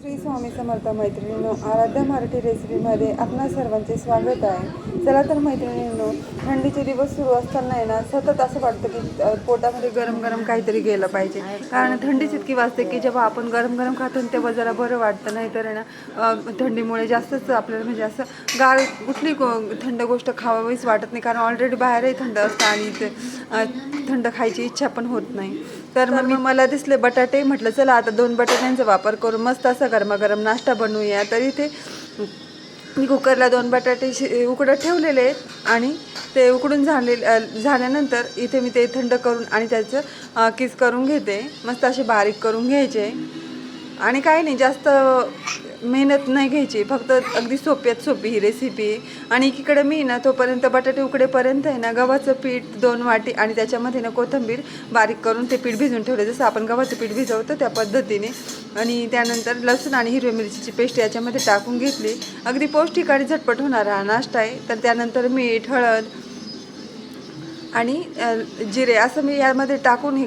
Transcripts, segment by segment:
श्री स्वामी समर्थ मैत्रिणींनो आराध्या मराठी रेसिपीमध्ये आपणा सर्वांचे स्वागत आहे. चला तर मैत्रिणींनो थंडीचे दिवस सुरू असताना आहे ना सतत असं वाटतं की पोटामध्ये गरम गरम काहीतरी गेलं पाहिजे. कारण थंडीच इतकी वाजते की जेव्हा आपण गरम गरम खातो तेव्हा जरा बरं वाटतं. नाही तर ना थंडीमुळे जास्तच आपल्याला म्हणजे असं गार कुठली थंड गोष्ट खावावीच वाटत नाही. कारण ऑलरेडी बाहेरही थंड असतं आणि ते थंड खायची इच्छा पण होत नाही. तर मग मी मला दिसले बटाटे. म्हटलं चला आता दोन बटाट्यांचा वापर करून मस्त असा गरमागरम नाश्ता बनवूया. तर इथे मी कुकरला दोन बटाटे शि उकडत ठेवलेले आहेत आणि ते उकडून झाले झाल्यानंतर इथे मी ते थंड करून आणि त्याचं किस करून घेते. मस्त असे बारीक करून घ्यायचे. आणि काही नाही जास्त मेहनत नाही घ्यायची फक्त अगदी सोप्यात सोपी ही रेसिपी आणि एकीकडे मी ना तोपर्यंत बटाटे उकडेपर्यंत आहे ना गव्हाचं पीठ दोन वाटी आणि त्याच्यामध्ये ना कोथिंबीर बारीक करून ते पीठ भिजून ठेवले. जसं आपण गव्हाचं पीठ भिजवतो त्या पद्धतीने. आणि त्यानंतर लसूण आणि हिरव्या मिरचीची पेस्ट याच्यामध्ये टाकून घेतली. अगदी पौष्टिक आणि झटपट होणारा हा नाश्ता आहे. तर त्यानंतर मीठ हळद आणि जिरे असं मी यामध्ये टाकून हे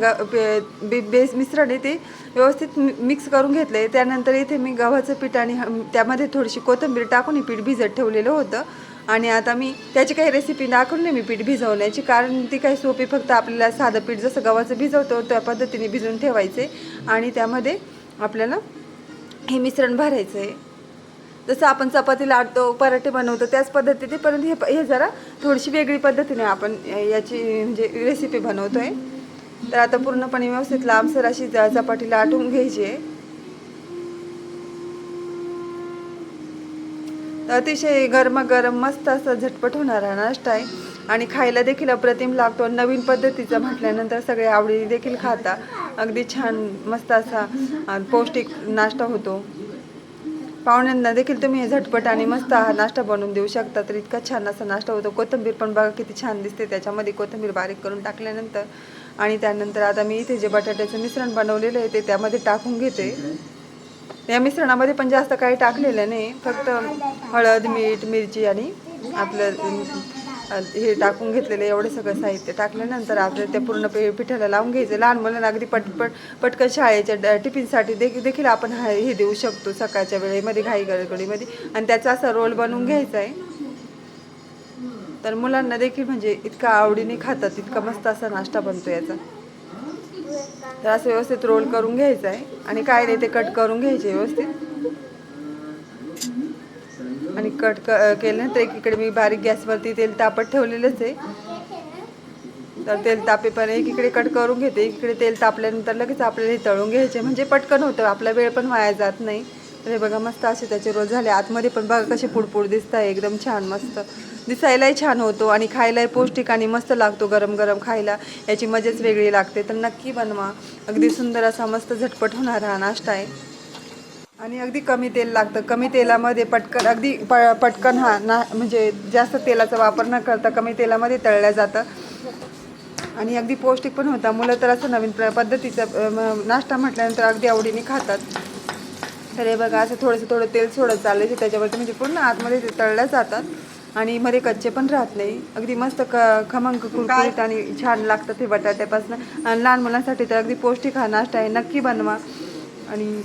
बे- बेस मिश्रण आहे ते व्यवस्थित मिक्स करून घेतले त्यानंतर इथे मी गव्हाचं पीठ आणि त्यामध्ये थोडीशी कोथिंबीर टाकून हे पीठ भिजत ठेवलेलं होतं. आणि आता मी त्याची काही रेसिपी दाखवली नाही मी पीठ भिजवण्याची. कारण ती काही सोपी फक्त आपल्याला साधं पीठ जसं गव्हाचं भिजवतो त्या पद्धतीने भिजवून ठेवायचे. आणि त्यामध्ये आपल्याला हे मिश्रण भरायचं आहे जसं आपण चपाती लाटतो पराठे बनवतो त्याच पद्धतीने परंतु हे प- हे जरा थोडीशी वेगळी पद्धतीने आपण याची म्हणजे रेसिपी बनवतो आहे तर आता पूर्णपणे व्यवस्थित लांबसर अशी ज- चपाती लाटून घ्यायची आहे. अतिशय गरमागरम मस्त असा झटपट होणारा नाश्ता आहे. आणि खायला देखील अप्रतिम लागतो. नवीन पद्धतीचा म्हटल्यानंतर सगळे आवडी देखील खाता. अगदी छान मस्त असा पौष्टिक नाश्ता होतो. पाहुण्यांना देखील तुम्ही हे झटपट आणि मस्त हा नाश्ता बनवून देऊ शकता. तर इतका छान असा नाश्ता होतो. कोथिंबीर पण बघा किती छान दिसते. त्याच्यामध्ये कोथिंबीर बारीक करून टाकल्यानंतर आणि त्यानंतर आता मी इथे जे बटाट्याचं मिश्रण बनवलेलं आहे ते त्यामध्ये टाकून घेते. या मिश्रणामध्ये पण जास्त काही टाकलेलं नाही. फक्त हळद मीठ मिरची आणि आपलं हे टाकून घेतलेलं एवढं सगळं साहित्य टाकल्यानंतर आपल्याला ते पूर्ण पे पिठाला लावून घ्यायचं. लहान मुलांना अगदी पटपट पटकन शाळेच्या ड- टिफिनसाठी देखील देखील आपण हा हे देऊ शकतो सकाळच्या वेळेमध्ये घाई गडगडीमध्ये. आणि त्याचा असा रोल बनवून घ्यायचा आहे. तर मुलांना देखील म्हणजे इतका आवडीने खातात इतका मस्त असा नाश्ता बनतो याचा. तर असं व्यवस्थित रोल करून घ्यायचा आहे. आणि काय नाही ते कट करून घ्यायचे व्यवस्थित. आणि कट क केलं. तर एकीकडे मी बारीक गॅसवरती तेल तापत ठेवलेलंच आहे. तर तेल तापेपर्यंत एकीकडे कट करून घेते. एकीकडे तेल तापल्यानंतर लगेच आपल्याला हे तळून घ्यायचे. म्हणजे पटकन होतं. आपला वेळ पण वाया जात नाही. तर हे बघा मस्त असे त्याचे रोज झाले. आतमध्ये पण बघा कसे पुडपुड दिसत आहे एकदम छान मस्त. दिसायलाही छान होतो आणि खायलाही पौष्टिक आणि मस्त लागतो गरम गरम खायला. याची मजाच वेगळी लागते. तर नक्की बनवा. अगदी सुंदर असा मस्त झटपट होणारा हा नाश्ता आहे. आणि अगदी कमी तेल लागतं. कमी तेलामध्ये पटकन अगदी प पटकन हा ना म्हणजे जास्त तेलाचा वापर न करता कमी तेलामध्ये तळल्या जातं. आणि अगदी पौष्टिक पण होता. मुलं तर असं नवीन प्र पद्धतीचा नाश्ता म्हटल्यानंतर अगदी आवडीने खातात. तर हे बघा असं थोडंसं थोडं तेल सोडत चालायचं त्याच्यावरती म्हणजे पूर्ण आतमध्ये ते तळल्या जातात. आणि मध्ये कच्चे पण राहत नाही. अगदी मस्त क खमंग कुरकुरीत आणि छान लागतं ते बटाट्यापासून. आणि लहान मुलांसाठी तर अगदी पौष्टिक हा नाश्ता आहे. नक्की बनवा. आणि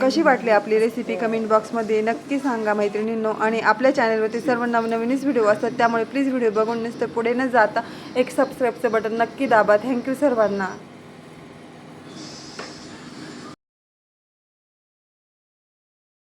कशी वाटली आपली रेसिपी कमेंट बॉक्समध्ये नक्की सांगा मैत्रिणींनो. आणि आपल्या चॅनलवरती सर्व नवनवीनच व्हिडिओ असतात त्यामुळे प्लीज व्हिडिओ बघून नुसतं पुढे न जाता एक सबस्क्राईबचं बटन नक्की दाबा. थँक्यू सर्वांना.